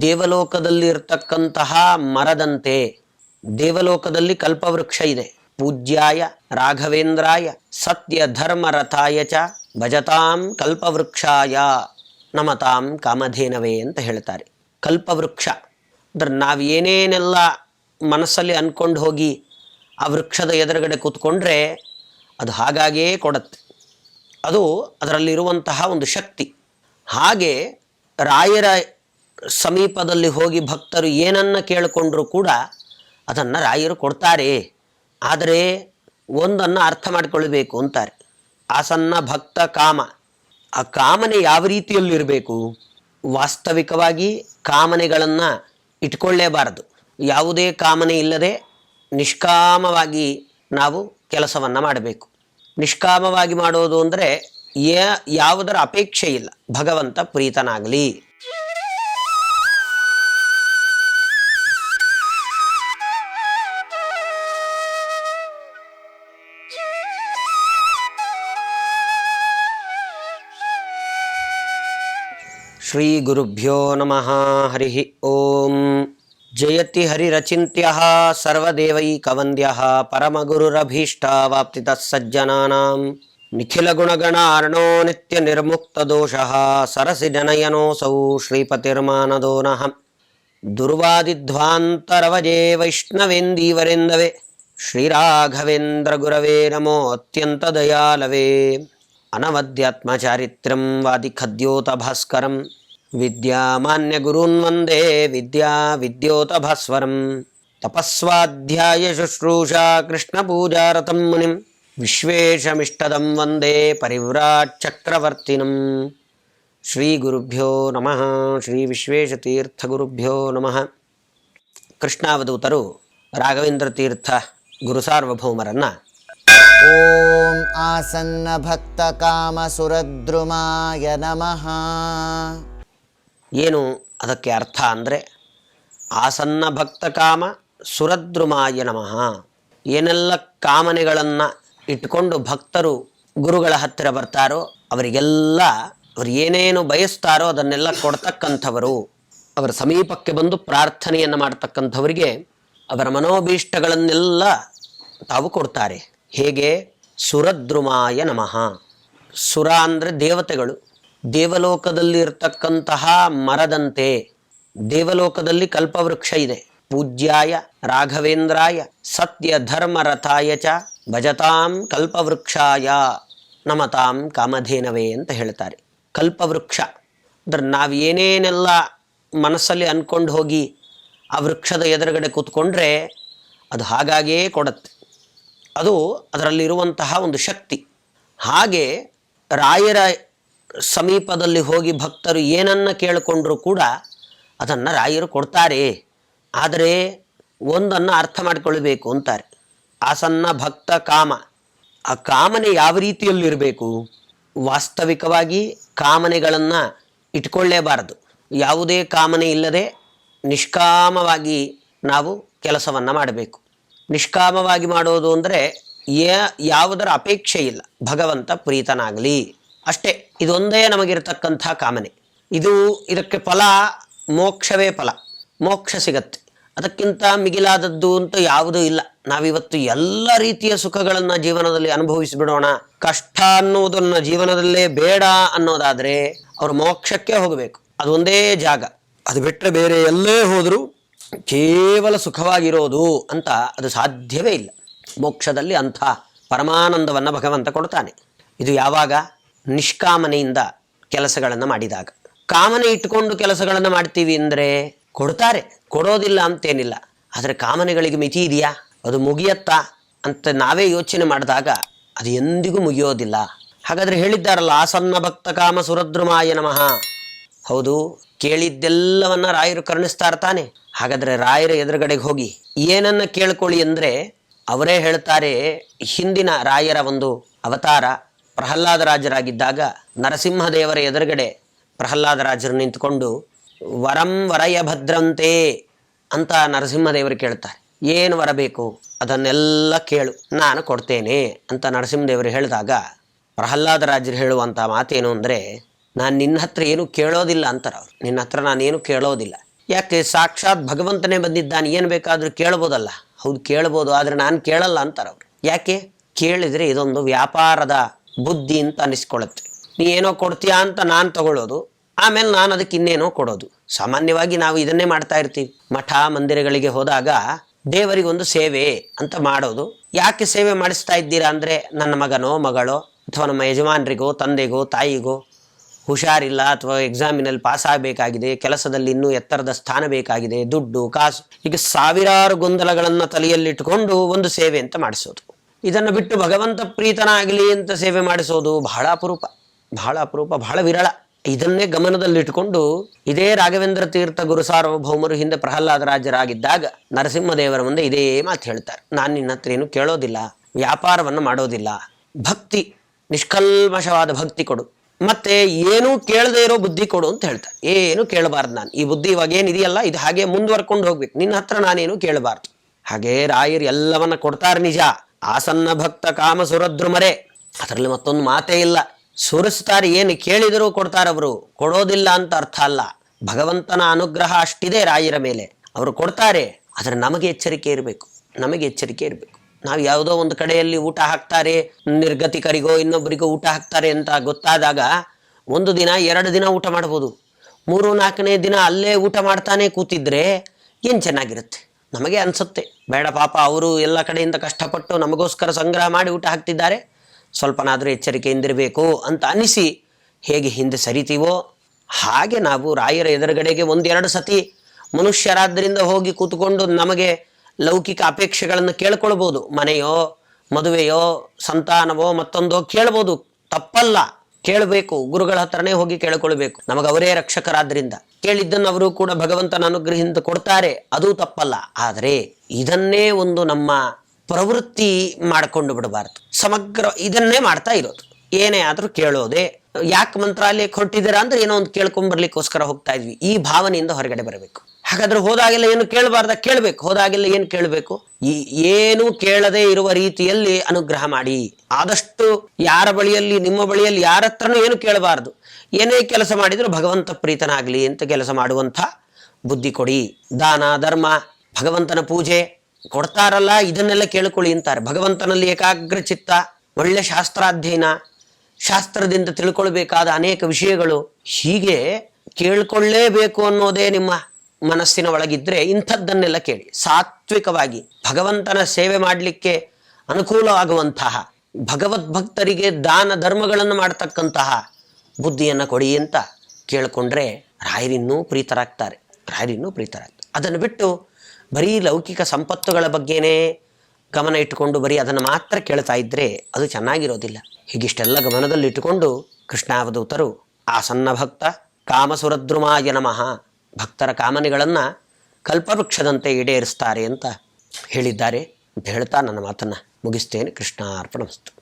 ದೇವಲೋಕದಲ್ಲಿ ಇರ್ತಕ್ಕಂತಹ ಮರದಂತೆ ದೇವಲೋಕದಲ್ಲಿ ಕಲ್ಪವೃಕ್ಷ ಇದೆ. ಪೂಜ್ಯಾಯ ರಾಘವೇಂದ್ರಾಯ ಸತ್ಯ ಧರ್ಮ ರಥಾಯ ಚ ಭಜತಾಂ ಕಲ್ಪವೃಕ್ಷಾಯ ನಮತಾಂ ಕಾಮಧೇನವೇ ಅಂತ ಹೇಳ್ತಾರೆ. ಕಲ್ಪವೃಕ್ಷ. ಅಂದ್ರೆ ನಾವು ಏನೇನೆಲ್ಲ ಮನಸ್ಸಲ್ಲಿ ಅಂದ್ಕೊಂಡು ಹೋಗಿ ಆ ವೃಕ್ಷದ ಎದುರುಗಡೆ ಕೂತ್ಕೊಂಡ್ರೆ ಅದು ಹಾಗಾಗೇ ಕೊಡತ್ತೆ. ಅದು ಅದರಲ್ಲಿರುವಂತಹ ಒಂದು ಶಕ್ತಿ. ಹಾಗೆ ರಾಯರ ಸಮೀಪದಲ್ಲಿ ಹೋಗಿ ಭಕ್ತರು ಏನನ್ನ ಕೇಳಿಕೊಂಡ್ರೂ ಕೂಡ ಅದನ್ನು ರಾಯರು ಕೊಡ್ತಾರೆ. ಆದರೆ ಒಂದನ್ನು ಅರ್ಥ ಮಾಡಿಕೊಳ್ಬೇಕು ಅಂತಾರೆ. ಆಸನ್ನ ಭಕ್ತ ಕಾಮ. ಆ ಕಾಮನೆ ಯಾವ ರೀತಿಯಲ್ಲಿರಬೇಕು? ವಾಸ್ತವಿಕವಾಗಿ ಕಾಮನೆಗಳನ್ನು ಇಟ್ಕೊಳ್ಳೇಬಾರದು. ಯಾವುದೇ ಕಾಮನೆ ಇಲ್ಲದೆ ನಿಷ್ಕಾಮವಾಗಿ ನಾವು ಕೆಲಸವನ್ನು ಮಾಡಬೇಕು. ನಿಷ್ಕಾಮವಾಗಿ ಮಾಡೋದು ಅಂದರೆ ಯಾವುದರ ಅಪೇಕ್ಷೆ ಇಲ್ಲ. ಭಗವಂತ ಪ್ರೀತನಾಗಲಿ. శ్రీగురుభ్యో నమ హరి ఓం జయతి హరిరచింత్య సర్వదేవైకవంద్య పరమగురురభీష్టావాప్తి సజ్జనానాం నిఖిలగుణగణార్ణో నిత్యనిర్ముక్తదోష సరసిజనయనోऽसौ శ్రీపతిర్మానదో నహ దుర్వాదిధ్వాంతరవజే వైష్ణవేందీవరేందవే శ్రీరాఘవేంద్రగురవే నమో అత్యంత ಗುರವೇ ನಮೋ ಅತ್ಯಂತ ದಯಾಲವೇ ಅನವದ್ಯಾತ್ಮಚಾರಿತ್ರ್ಯಂ ವಾದಿಖದ್ಯೋತ ಭಾಸ್ಕರಂ ವಿದ್ಯಾಮಾನ್ಯ ಗುರುನ್ ವಂದೇ ವಿದ್ಯಾ ವಿದ್ಯೋತ ಭಾಸ್ವರಂ ತಪಸ್ವಾಧ್ಯಾಯ ಶುಶ್ರೂಷಾ ಕೃಷ್ಣ ಪೂಜಾರತಂ ಮುನಿಂ ವಿಶ್ವೇಶಮಿಷ್ಟದಂ ವಂದೇ ಪರಿವ್ರಾಟ್ ಚಕ್ರವರ್ತಿನಂ ಶ್ರೀ ಗುರುಭ್ಯೋ ನಮಃ ಶ್ರೀ ವಿಶ್ವೇಶತೀರ್ಥ ಗುರುಭ್ಯೋ ನಮಃ ಕೃಷ್ಣಾವಧೂತರು ರಾಘವೇಂದ್ರ ತೀರ್ಥ ಗುರುಸಾರ್ವಭೌಮರನ್ನು ॐ आसन्नभक्तकामसुरद्रुमाय नमः ಏನು ಅದಕ್ಕೆ ಅರ್ಥ ಅಂದರೆ ಆಸನ್ನ ಭಕ್ತ ಕಾಮ ಸುರದ್ರುಮಾಯ ನಮಃ ಏನೆಲ್ಲ ಕಾಮನೆಗಳನ್ನು ಇಟ್ಕೊಂಡು ಭಕ್ತರು ಗುರುಗಳ ಹತ್ತಿರ ಬರ್ತಾರೋ ಅವರಿಗೆಲ್ಲ ಅವರು ಏನೇನು ಬಯಸ್ತಾರೋ ಅದನ್ನೆಲ್ಲ ಕೊಡ್ತಕ್ಕಂಥವರು ಅವರ ಸಮೀಪಕ್ಕೆ ಬಂದು ಪ್ರಾರ್ಥನೆಯನ್ನು ಮಾಡ್ತಕ್ಕಂಥವರಿಗೆ ಅವರ ಮನೋಭೀಷ್ಟಗಳನ್ನೆಲ್ಲ ತಾವು ಕೊಡ್ತಾರೆ ಹೇಗೆ? ಸುರದ್ರುಮಾಯ ನಮಃ. ಸುರ ಅಂದರೆ ದೇವತೆಗಳು. ದೇವಲೋಕದಲ್ಲಿ ಇರ್ತಕ್ಕಂತಹ ಮರದಂತೆ ದೇವಲೋಕದಲ್ಲಿ ಕಲ್ಪವೃಕ್ಷ ಇದೆ. ಪೂಜ್ಯಾಯ, ರಾಘವೇಂದ್ರಾಯ, ಸತ್ಯ ಧರ್ಮ ರಥಾಯ ಚ ಭಜತಾಂ ಕಲ್ಪವೃಕ್ಷಾಯ, ನಮತಾಂ ಕಾಮಧೇನವೇ ಅಂತ ಹೇಳ್ತಾರೆ. ಕಲ್ಪವೃಕ್ಷ. ಅಂದ್ರೆ ನಾವು ಏನೇನೆಲ್ಲ ಮನಸ್ಸಲ್ಲಿ ಅಂದ್ಕೊಂಡು ಹೋಗಿ ಆ ವೃಕ್ಷದ ಎದುರುಗಡೆ ಕೂತ್ಕೊಂಡ್ರೆ ಅದು ಹಾಗಾಗೇ ಕೊಡುತ್ತೆ. ಅದು ಅದರಲ್ಲಿರುವಂತಹ ಒಂದು ಶಕ್ತಿ. ಹಾಗೆ ರಾಯರ ಸಮೀಪದಲ್ಲಿ ಹೋಗಿ ಭಕ್ತರು ಏನನ್ನ ಕೇಳಿಕೊಂಡರೂ ಕೂಡ ಅದನ್ನು ರಾಯರು ಕೊಡ್ತಾರೆ. ಆದರೆ ಒಂದನ್ನು ಅರ್ಥ ಮಾಡಿಕೊಳ್ಬೇಕು ಅಂತಾರೆ. ಆಸನ್ನ ಭಕ್ತ ಕಾಮ. ಆ ಕಾಮನೆ ಯಾವ ರೀತಿಯಲ್ಲಿರಬೇಕು? ವಾಸ್ತವಿಕವಾಗಿ ಕಾಮನೆಗಳನ್ನು ಇಟ್ಕೊಳ್ಳೇಬಾರದು. ಯಾವುದೇ ಕಾಮನೆ ಇಲ್ಲದೆ ನಿಷ್ಕಾಮವಾಗಿ ನಾವು ಕೆಲಸವನ್ನು ಮಾಡಬೇಕು. ನಿಷ್ಕಾಮವಾಗಿ ಮಾಡೋದು ಅಂದರೆ ಯಾವುದರ ಅಪೇಕ್ಷೆ ಇಲ್ಲ. ಭಗವಂತ ಪ್ರೀತನಾಗಲಿ. ಅಷ್ಟೇ, ಇದೊಂದೇ ನಮಗಿರತಕ್ಕಂಥ ಕಾಮನೆ. ಇದು, ಇದಕ್ಕೆ ಫಲ, ಮೋಕ್ಷವೇ ಫಲ. ಮೋಕ್ಷ ಸಿಗತ್ತೆ. ಅದಕ್ಕಿಂತ ಮಿಗಿಲಾದದ್ದು ಅಂತ ಯಾವುದೂ ಇಲ್ಲ. ನಾವಿವತ್ತು ಎಲ್ಲ ರೀತಿಯ ಸುಖಗಳನ್ನು ಜೀವನದಲ್ಲಿ ಅನುಭವಿಸಿಬಿಡೋಣ. ಕಷ್ಟ ಅನ್ನುವುದನ್ನು ಜೀವನದಲ್ಲೇ ಬೇಡ ಅನ್ನೋದಾದರೆ ಅವರು ಮೋಕ್ಷಕ್ಕೆ ಹೋಗಬೇಕು. ಅದೊಂದೇ ಜಾಗ. ಅದು ಬಿಟ್ಟರೆ ಬೇರೆ ಎಲ್ಲೇ ಹೋದರೂ ಕೇವಲ ಸುಖವಾಗಿರೋದು ಅಂತ ಅದು ಸಾಧ್ಯವೇ ಇಲ್ಲ. ಮೋಕ್ಷದಲ್ಲಿ ಅಂಥ ಪರಮಾನಂದವನ್ನು ಭಗವಂತ ಕೊಡ್ತಾನೆ. ಇದು ಯಾವಾಗ? ನಿಷ್ಕಾಮನೆಯಿಂದ ಕೆಲಸಗಳನ್ನು ಮಾಡಿದಾಗ. ಕಾಮನೆ ಇಟ್ಟುಕೊಂಡು ಕೆಲಸಗಳನ್ನು ಮಾಡ್ತೀವಿ ಅಂದರೆ ಕೊಡ್ತಾರೆ. ಕೊಡೋದಿಲ್ಲ ಅಂತೇನಿಲ್ಲ. ಆದರೆ ಕಾಮನೆಗಳಿಗೆ ಮಿತಿ ಇದೆಯಾ? ಅದು ಮುಗಿಯತ್ತಾ ಅಂತ ನಾವೇ ಯೋಚನೆ ಮಾಡಿದಾಗ ಅದು ಎಂದಿಗೂ ಮುಗಿಯೋದಿಲ್ಲ. ಹಾಗಾದರೆ ಹೇಳಿದ್ದಾರಲ್ಲ, ಆಸನ್ನ ಭಕ್ತ ಕಾಮ ಸುರದ್ರುಮಾಯ ನಮಃ. ಹೌದು, ಕೇಳಿದ್ದೆಲ್ಲವನ್ನ ರಾಯರು ಕರುಣಿಸ್ತಾ ಇರ್ತಾನೆ ಹಾಗಾದರೆ ರಾಯರ ಎದುರುಗಡೆಗೆ ಹೋಗಿ, ಏನನ್ನ ಕೇಳ್ಕೊಳ್ಳಿ ಅಂದರೆ ಅವರೇ ಹೇಳ್ತಾರೆ, ಹಿಂದಿನ ರಾಯರ ಒಂದು ಅವತಾರ ಪ್ರಹ್ಲಾದ ರಾಜರಾಗಿದ್ದಾಗ ನರಸಿಂಹದೇವರ ಎದುರುಗಡೆ ಪ್ರಹ್ಲಾದ ರಾಜರು ನಿಂತ್ಕೊಂಡು, ವರಂ ವರಯ ಭದ್ರಂತೆ ಅಂತ ನರಸಿಂಹದೇವರು ಕೇಳ್ತಾರೆ. ಏನು ವರಬೇಕು ಅದನ್ನೆಲ್ಲ ಕೇಳು, ನಾನು ಕೊಡ್ತೇನೆ ಅಂತ ನರಸಿಂಹದೇವರು ಹೇಳಿದಾಗ ಪ್ರಹ್ಲಾದ ರಾಜರು ಹೇಳುವಂಥ ಮಾತೇನು ಅಂದರೆ ನಾನು ನಿನ್ನ ಹತ್ರ ಏನು ಕೇಳೋದಿಲ್ಲ ಅಂತಾರೆ ಅವ್ರು. ನಿನ್ನ ಹತ್ರ ನಾನೇನು ಕೇಳೋದಿಲ್ಲ. ಯಾಕೆ ಸಾಕ್ಷಾತ್ ಭಗವಂತನೇ ಬಂದಿದ್ದಾನೆ, ಏನು ಬೇಕಾದರೂ ಕೇಳ್ಬೋದಲ್ಲ. ಹೌದು, ಕೇಳ್ಬೋದು, ಆದರೆ ನಾನು ಕೇಳಲ್ಲ ಅಂತಾರೆ ಅವರು. ಯಾಕೆ? ಕೇಳಿದರೆ ಇದೊಂದು ವ್ಯಾಪಾರದ ಬುದ್ಧಿ ಅಂತ ಅನಿಸ್ಕೊಳ್ಳುತ್ತೆ. ನೀ ಏನೋ ಕೊಡ್ತೀಯಾ ಅಂತ ನಾನು ತಗೊಳ್ಳೋದು, ಆಮೇಲೆ ನಾನು ಅದಕ್ಕೆ ಇನ್ನೇನೋ ಕೊಡೋದು. ಸಾಮಾನ್ಯವಾಗಿ ನಾವು ಇದನ್ನೇ ಮಾಡ್ತಾ ಇರ್ತೀವಿ. ಮಠ, ಮಂದಿರಗಳಿಗೆ ಹೋದಾಗ ದೇವರಿಗೊಂದು ಸೇವೆ ಅಂತ ಮಾಡೋದು. ಯಾಕೆ ಸೇವೆ ಮಾಡಿಸ್ತಾ ಇದ್ದೀರಾ ಅಂದರೆ, ನನ್ನ ಮಗನೋ, ಮಗಳೋ, ಅಥವಾ ನಮ್ಮ ಯಜಮಾನರಿಗೋ, ತಂದೆಗೋ, ತಾಯಿಗೋ ಹುಷಾರಿಲ್ಲ ಅಥವಾ ಎಕ್ಸಾಮಿನಲ್ಲಿ ಪಾಸ್ ಆಗಬೇಕಾಗಿದೆ ಕೆಲಸದಲ್ಲಿ ಇನ್ನೂ ಎತ್ತರದ ಸ್ಥಾನ ಬೇಕಾಗಿದೆ, ದುಡ್ಡು, ಕಾಸು ಈಗ ಸಾವಿರಾರು ಗೊಂದಲಗಳನ್ನು ತಲೆಯಲ್ಲಿಟ್ಟುಕೊಂಡು ಒಂದು ಸೇವೆ ಅಂತ ಮಾಡಿಸೋದು. ಇದನ್ನು ಬಿಟ್ಟು ಭಗವಂತ ಪ್ರೀತನಾಗಲಿ ಅಂತ ಸೇವೆ ಮಾಡಿಸೋದು ಬಹಳ ಅಪರೂಪ ಬಹಳ ಅಪರೂಪ, ಬಹಳ ವಿರಳ. ಇದನ್ನೇ ಗಮನದಲ್ಲಿಟ್ಟುಕೊಂಡು ಇದೇ ರಾಘವೇಂದ್ರ ತೀರ್ಥ ಗುರು ಸಾರ್ವಭೌಮರು ಹಿಂದೆ ಪ್ರಹ್ಲಾದರಾಜರಾಗಿದ್ದಾಗ ನರಸಿಂಹದೇವರ ಮುಂದೆ ಇದೇ ಮಾತು ಹೇಳ್ತಾರೆ. ನಾನು ನಿನ್ನ ಹತ್ರ ಏನು ಕೇಳೋದಿಲ್ಲ, ವ್ಯಾಪಾರವನ್ನು ಮಾಡೋದಿಲ್ಲ. ಭಕ್ತಿ, ನಿಷ್ಕಲ್ಮಶವಾದ ಭಕ್ತಿ ಕೊಡು. ಮತ್ತೆ ಏನೂ ಕೇಳದೆ ಇರೋ ಬುದ್ಧಿ ಕೊಡು ಅಂತ ಹೇಳ್ತಾರೆ ಏನು ಕೇಳಬಾರ್ದು ನಾನು. ಈ ಬುದ್ಧಿ ಇವಾಗ ಏನಿದೆಯಲ್ಲ, ಇದು ಹಾಗೆ ಮುಂದುವರ್ಕೊಂಡು ಹೋಗ್ಬೇಕು. ನಿನ್ನ ಹತ್ರ ನಾನೇನು ಕೇಳಬಾರ್ದು. ಹಾಗೆ ರಾಯರು ಎಲ್ಲವನ್ನ ಕೊಡ್ತಾರೆ ನಿಜ. ಆಸನ್ನ ಭಕ್ತ ಕಾಮ ಸುರದ್ರುಮರೆ. ಅದರಲ್ಲಿ ಮತ್ತೊಂದು ಮಾತೇ ಇಲ್ಲ. ಸುರಿಸ್ತಾರೆ, ಏನು ಕೇಳಿದರೂ ಕೊಡ್ತಾರೆ ಅವರು. ಕೊಡೋದಿಲ್ಲ ಅಂತ ಅರ್ಥ ಅಲ್ಲ. ಭಗವಂತನ ಅನುಗ್ರಹ ಅಷ್ಟಿದೆ ರಾಯರ ಮೇಲೆ. ಅವರು ಕೊಡ್ತಾರೆ, ಆದರೆ ನಮಗೆ ಎಚ್ಚರಿಕೆ ಇರಬೇಕು. ನಮಗೆ ಎಚ್ಚರಿಕೆ ಇರಬೇಕು. ನಾವು ಯಾವುದೋ ಒಂದು ಕಡೆಯಲ್ಲಿ ಊಟ ಹಾಕ್ತಾರೆ, ನಿರ್ಗತಿಕರಿಗೋ ಇನ್ನೊಬ್ಬರಿಗೋ ಊಟ ಹಾಕ್ತಾರೆ ಅಂತ ಗೊತ್ತಾದಾಗ ಒಂದು ದಿನ, ಎರಡು ದಿನ ಊಟ ಮಾಡ್ಬೋದು. ಮೂರು, ನಾಲ್ಕನೇ ದಿನ ಅಲ್ಲೇ ಊಟ ಮಾಡ್ತಾನೆ ಕೂತಿದ್ರೆ ಏನು ಚೆನ್ನಾಗಿರುತ್ತೆ? ನಮಗೆ ಅನಿಸುತ್ತೆ. ಬೇಡ ಪಾಪ, ಅವರು ಎಲ್ಲ ಕಡೆಯಿಂದ ಕಷ್ಟಪಟ್ಟು ನಮಗೋಸ್ಕರ ಸಂಗ್ರಹ ಮಾಡಿ ಊಟ ಹಾಕ್ತಿದ್ದಾರೆ. ಸ್ವಲ್ಪನಾದರೂ ಎಚ್ಚರಿಕೆಯಿಂದಿರಬೇಕು ಅಂತ ಅನಿಸಿ ಹೇಗೆ ಹಿಂದೆ ಸರಿತೀವೋ, ಹಾಗೆ ನಾವು ರಾಯರ ಎದುರುಗಡೆಗೆ ಒಂದೆರಡು ಸತಿ ಮನುಷ್ಯರಾದ್ದರಿಂದ ಹೋಗಿ ಕೂತ್ಕೊಂಡು ನಮಗೆ ಲೌಕಿಕ ಅಪೇಕ್ಷೆಗಳನ್ನು ಕೇಳ್ಕೊಳ್ಬೋದು. ಮನೆಯೋ, ಮದುವೆಯೋ, ಸಂತಾನವೋ, ಮತ್ತೊಂದೋ ಕೇಳ್ಬೋದು. ತಪ್ಪಲ್ಲ. ಕೇಳಬೇಕು. ಗುರುಗಳ ಹತ್ರನೇ ಹೋಗಿ ಕೇಳಿಕೊಳ್ಬೇಕು. ನಮಗೆ ಅವರೇ ರಕ್ಷಕರಾದ್ರಿಂದ. ಕೇಳಿದ್ದನ್ನು ಅವರು ಕೂಡ ಭಗವಂತನ ಅನುಗ್ರಹದಿಂದ ಕೊಡ್ತಾರೆ. ಅದು ತಪ್ಪಲ್ಲ. ಆದರೆ ಇದನ್ನೇ ಒಂದು ನಮ್ಮ ಪ್ರವೃತ್ತಿ ಮಾಡಿಕೊಂಡು ಬಿಡಬಾರ್ದು. ಸಮಗ್ರ ಇದನ್ನೇ ಮಾಡ್ತಾ ಇರೋದು. ಏನೇ ಆದರೂ ಕೇಳೋದೆ. ಯಾಕೆ ಮಂತ್ರಾಲಯಕ್ಕೆ ಹೊರಟಿದ್ದೀರಾ ಅಂದ್ರೆ ಏನೋ ಒಂದು ಕೇಳ್ಕೊಂಬರ್ಲಿಕ್ಕೋಸ್ಕರ ಹೋಗ್ತಾ ಇದ್ವಿ. ಈ ಭಾವನೆಯಿಂದ ಹೊರಗಡೆ ಬರಬೇಕು. ಹಾಗಾದ್ರೆ ಹೋದಾಗೆಲ್ಲ ಏನು ಕೇಳಬಾರ್ದ? ಕೇಳಬೇಕು. ಹೋದಾಗೆಲ್ಲ ಏನು ಕೇಳಬೇಕು? ಈ ಏನು ಕೇಳದೆ ಇರುವ ರೀತಿಯಲ್ಲಿ ಅನುಗ್ರಹ ಮಾಡಿ. ಆದಷ್ಟು ಯಾರ ಬಳಿಯಲ್ಲಿ, ನಿಮ್ಮ ಬಳಿಯಲ್ಲಿ ಯಾರ ಹತ್ರನೂ ಏನು ಕೇಳಬಾರದು. ಏನೇ ಕೆಲಸ ಮಾಡಿದ್ರು ಭಗವಂತ ಪ್ರೀತನಾಗಲಿ ಅಂತ ಕೆಲಸ ಮಾಡುವಂಥ ಬುದ್ಧಿ ಕೊಡಿ. ದಾನ, ಧರ್ಮ, ಭಗವಂತನ ಪೂಜೆ ಕೊಡ್ತಾರಲ್ಲ, ಇದನ್ನೆಲ್ಲ ಕೇಳಿಕೊಳ್ಳಿ ಅಂತಾರೆ. ಭಗವಂತನಲ್ಲಿ ಏಕಾಗ್ರ ಚಿತ್ತ, ಒಳ್ಳೆ ಶಾಸ್ತ್ರಾಧ್ಯಯನ, ಶಾಸ್ತ್ರದಿಂದ ತಿಳ್ಕೊಳ್ಬೇಕಾದ ಅನೇಕ ವಿಷಯಗಳು ಹೀಗೆ ಕೇಳ್ಕೊಳ್ಳೇಬೇಕು ಅನ್ನೋದೇ ನಿಮ್ಮ ಮನಸ್ಸಿನ ಒಳಗಿದ್ರೆ ಇಂಥದ್ದನ್ನೆಲ್ಲ ಕೇಳಿ. ಸಾತ್ವಿಕವಾಗಿ ಭಗವಂತನ ಸೇವೆ ಮಾಡಲಿಕ್ಕೆ ಅನುಕೂಲವಾಗುವಂತಹ ಭಗವದ್ಭಕ್ತರಿಗೆ ದಾನ ಧರ್ಮಗಳನ್ನು ಮಾಡತಕ್ಕಂತಹ ಬುದ್ಧಿಯನ್ನು ಕೊಡಿ ಅಂತ ಕೇಳಿಕೊಂಡ್ರೆ ರಾಯರಿನ್ನೂ ಪ್ರೀತರಾಗ್ತಾರೆ. ರಾಯರಿನ್ನೂ ಪ್ರೀತರಾಗ್ತಾರೆ. ಅದನ್ನು ಬಿಟ್ಟು ಬರೀ ಲೌಕಿಕ ಸಂಪತ್ತುಗಳ ಬಗ್ಗೆನೇ ಗಮನ ಇಟ್ಟುಕೊಂಡು ಬರೀ ಅದನ್ನು ಮಾತ್ರ ಕೇಳ್ತಾ ಇದ್ದರೆ ಅದು ಚೆನ್ನಾಗಿರೋದಿಲ್ಲ. ಹೀಗಿಷ್ಟೆಲ್ಲ ಗಮನದಲ್ಲಿಟ್ಟುಕೊಂಡು ಕೃಷ್ಣಾವಧೂತರು ಆಸನ್ನ ಭಕ್ತ ಕಾಮಸುರದ್ರುಮಾಯ ನಮಃ ಭಕ್ತರ ಕಾಮನೆಗಳನ್ನು ಕಲ್ಪವೃಕ್ಷದಂತೆ ಈಡೇರಿಸ್ತಾರೆ ಅಂತ ಹೇಳಿದ್ದಾರೆ ಅಂತ ಹೇಳ್ತಾ ನನ್ನ ಮಾತನ್ನು ಮುಗಿಸ್ತೇನೆ. ಕೃಷ್ಣ ಅರ್ಪಣಮಸ್ತು